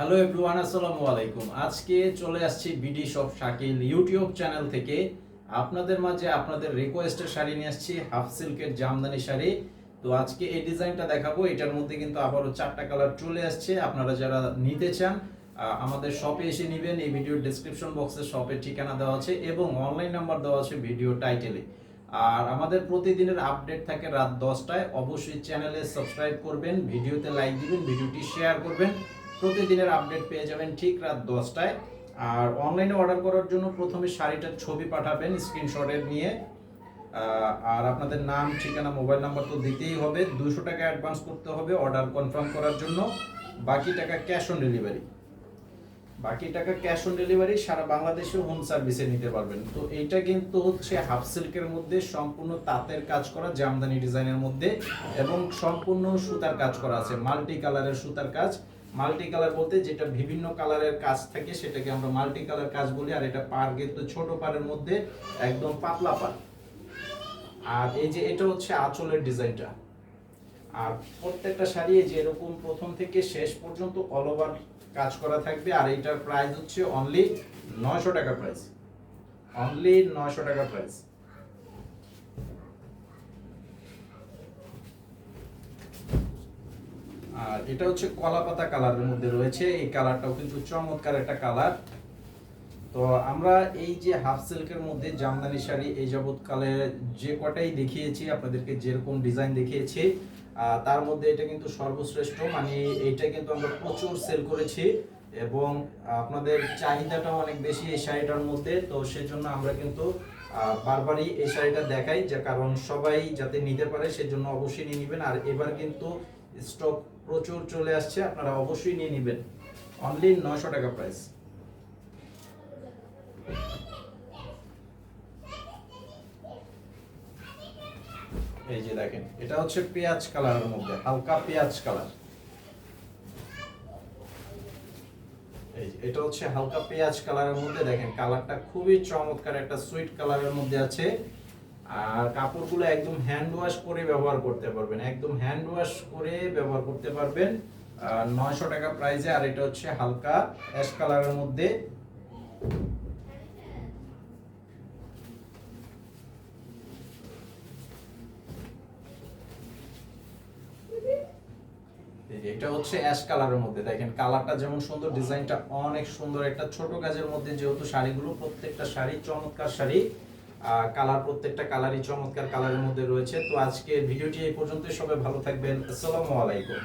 Hello everyone আসসালামু আলাইকুম। আজকে চলে আসছি BD shop Shakil YouTube channel থেকে। আপনাদের মাঝে আপনাদের রিকোয়েস্টের শাড়ি নিয়ে আসছি হাফ সিল্কের জামদানি শাড়ি। তো আজকে এই ডিজাইনটা দেখাবো। এটার মধ্যে কিন্তু আবারও চারটা কালার চলে আসছে। আপনারা যারা নিতে চান আমাদের শপে এসে নেবেন। এই ভিডিওর ডেসক্রিপশন বক্সে শপের ঠিকানা দেওয়া আছে এবং অনলাইন নাম্বার দেওয়া আছে ভিডিও টাইটেলে আর আমাদের প্রতিদিনের আপডেট থাকে রাত দশটায়। অবশ্যই চ্যানেলে সাবস্ক্রাইব করবেন ভিডিওতে লাইক দিবেন ভিডিওটি শেয়ার করবেন। প্রতিদিনের আপডেট পেয়ে যাবেন ঠিক রাত দশটায়। আর অনলাইনে অর্ডার করার জন্য প্রথমে শাড়িটার ছবি পাঠাবেন স্ক্রিনশটের নিয়ে। আর আপনাদের নাম, ঠিকানা মোবাইল নাম্বার তো দিতেই হবে। দুশো টাকা অ্যাডভান্স করতে হবে অর্ডার কনফার্ম করার জন্য। বাকি টাকা ক্যাশ অন ডেলিভারি বাকি টাকা ক্যাশ অন ডেলিভারি সারা বাংলাদেশে হোম সার্ভিসে নিতে পারবেন। তো এইটা কিন্তু হচ্ছে হাফ সিল্কের মধ্যে সম্পূর্ণ তাঁতের কাজ করা, জামদানি ডিজাইনের মধ্যে এবং সম্পূর্ণ সুতার কাজ করা আছে। মাল্টি কালারের সুতার কাজ। মাল্টি কালার বলতে যেটা বিভিন্ন কালারের কাজ থাকে সেটাকে আমরা মাল্টি কালার কাজ বলি, আর এটা পার কিন্তু ছোট পারের মধ্যে একদম পাতলা পার আর এই যে এটা হচ্ছে আঁচলের ডিজাইনটা। আর প্রত্যেকটা শাড়ি যে এরকম প্রথম থেকে শেষ পর্যন্ত অল ওভার কাজ করা থাকবে, আর এটার প্রাইস হচ্ছে অনলি নয়শো টাকা প্রাইস অনলি নয়শো টাকা প্রাইস আর এটা হচ্ছে কলা পাতা কালারের মধ্যে রয়েছে। এই কালারটাও কিন্তু চমৎকার একটা কালার তো আমরা এই যে হাফ সিল্কের মধ্যে জামদানি শাড়ি এই যাবৎকালে যে কটাই দেখিয়েছি, আপনাদেরকে যেরকম ডিজাইন দেখিয়েছি তার মধ্যে এটা কিন্তু সর্বশ্রেষ্ঠ। মানে এইটা কিন্তু আমরা প্রচুর সেল করেছি এবং আপনাদের চাহিদাটাও অনেক বেশি এই শাড়িটার মধ্যে। তো সেজন্য আমরা কিন্তু বারবারই এই শাড়িটা দেখাই যে কারণ সবাই যাতে নিতে পারে, সেজন্য অবশ্যই নিয়ে নেবেন। আর এবার কিন্তু স্টক প্রচুর চলে আসছে, আপনারা অবশ্যই নিয়ে নেবেন। অনলি নয়শো টাকা প্রাইস এই যে দেখেন, এটা হচ্ছে পেঁয়াজ কালারের মধ্যে, হালকা পেঁয়াজ কালার। এই এটা হচ্ছে হালকা পেঁয়াজ কালারের মধ্যে, দেখেন, কালারটা খুবই চমৎকার, একটা সুইট কালারের মধ্যে আছে। আর কাপড়গুলো একদম হ্যান্ড ওয়াশ করে ব্যবহার করতে পারবেন। একদম হ্যান্ড ওয়াশ করে ব্যবহার করতে পারবেন। নয়শো টাকা প্রাইসে আর এটা হচ্ছে হালকা অ্যাশ কালারের মধ্যে। এটা হচ্ছে অ্যাশ কালারের মধ্যে। দেখেন কালারটা যেমন সুন্দর ডিজাইনটা অনেক সুন্দর। একটা ছোট কাজের মধ্যে যেহেতু শাড়িগুলো, প্রত্যেকটা শাড়ি চমৎকার শাড়ি। কালার প্রত্যেকটা কালারই চমৎকার কালারের মধ্যে রয়েছে। তো আজকের ভিডিওটি এই পর্যন্তই। সবাই ভালো থাকবেন। আসসালামু আলাইকুম।